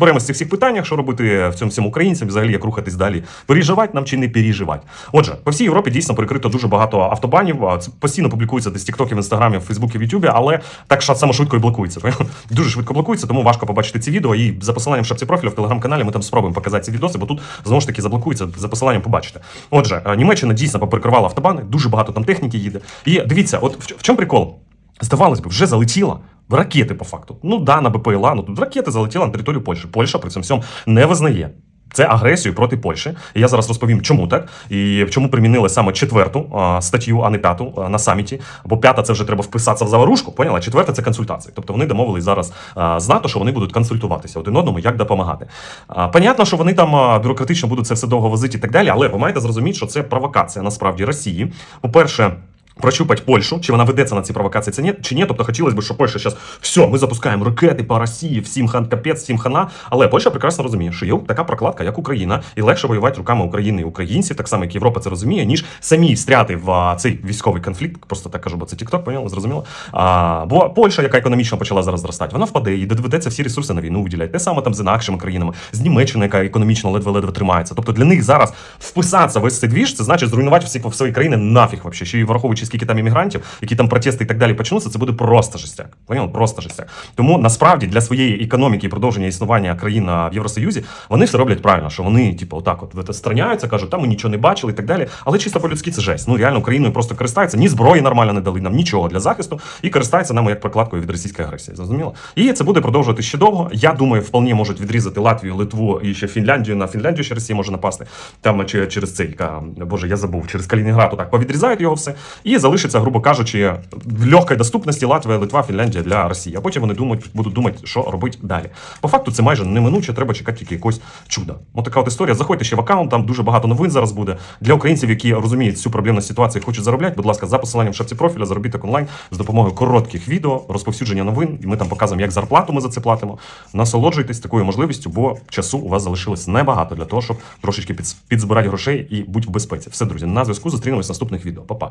розберемося в цих всіх питаннях, що робити в цьому всім українцям, взагалі як рухатись далі. Переживати нам чи не переживати. Отже, по всій Європі дійсно перекрито дуже багато автобанів. Це постійно публікується десь в Тіктокі, в інстаграмі, в Фейсбуці, в Ютубі, але так само швидко і блокується. Дуже швидко блокується, тому важко побачити ці відео. І за посиланням шапці профілю в телеграм-каналі ми там спробуємо показати ці відоси, бо тут знову ж таки заблокується за посиланням. Побачите. Отже, е, Німеччина дійсно поприкривала автобани, дуже багато там техніки їде. І дивіться, от в чому прикол? Здавалось би, вже залетіла. Ракети по факту. Ну да, на БПЛА, ну тут ракети залетіли на територію Польщі. Польща при цьому всьому не визнає. Це агресію проти Польщі. І я зараз розповім, чому так і чому примінили саме четверту а, статтю, а не п'яту а, на саміті. Бо п'ята це вже треба вписатися в заварушку. Поняла? Четверта це консультації. Тобто вони домовились зараз з НАТО, що вони будуть консультуватися один одному, як допомагати. А, понятно, що вони там а, бюрократично будуть це все довго возити і так далі, але ви маєте зрозуміти, що це провокація насправді Росії. По-перше. Прощупать Польщу, чи вона ведеться на ці провокації, це ні, чи ні. Тобто хотілося б, що Польща зараз все, ми запускаємо ракети по Росії, всім хан капець, всім хана. Але Польща прекрасно розуміє, що є така прокладка, як Україна, і легше воювати руками України і українців, так само як Європа це розуміє, ніж самі встряти в цей військовий конфлікт. Просто так кажу, бо це TikTok, поняли, зрозуміло. А, бо Польща, яка економічно почала зараз зростати, вона впаде і доведеться всі ресурси на війну виділяти. Те саме там з інакшими країнами, з Німеччиною, яка економічно ледве-ледве тримається. Тобто для них зараз вписатися весь цей двіж, це значить зруйнувати всі по своїй країни нафіг вообще. Ще й враховуючи, скільки там іммігрантів, які там протести і так далі почнуться, це буде просто жестяк. Поняли? Просто жестяк. Тому насправді для своєї економіки і продовження існування країн в Євросоюзі вони все роблять правильно, що вони, типу, отак от відстраняються, кажуть, там ми нічого не бачили і так далі. Але чисто по-людськи це жесть. Ну реально Україною просто користаються, ні зброї нормально не дали нам нічого для захисту і користаються нами як прокладкою від російської агресії. Зрозуміло? І це буде продовжувати ще довго. Я думаю, вполне можуть відрізати Латвію, Литву і ще Фінляндію. На Фінляндію ще Росія може напасти. Там через цей боже, я забув, через Калінінград так повідрізають його все. Залишиться, грубо кажучи, в легкій доступності Латвія, Литва, Фінляндія для Росії. А потім вони думають, будуть думати, що робити далі. По факту це майже неминуче, треба чекати тільки якогось чуда. От така от історія. Заходьте ще в аккаунт, там дуже багато новин зараз буде. Для українців, які розуміють цю проблемну ситуацію, і хочуть заробляти. Будь ласка, за посиланням в шапці профіля, заробіток онлайн з допомогою коротких відео, розповсюдження новин. І ми там показуємо, як зарплату ми за це платимо. Насолоджуйтесь такою можливістю, бо часу у вас залишилось небагато для того, щоб трошечки підзбирати грошей і бути в безпеці. Все, друзі, на зв'язку зустрінемось в наступних відео. Па-па.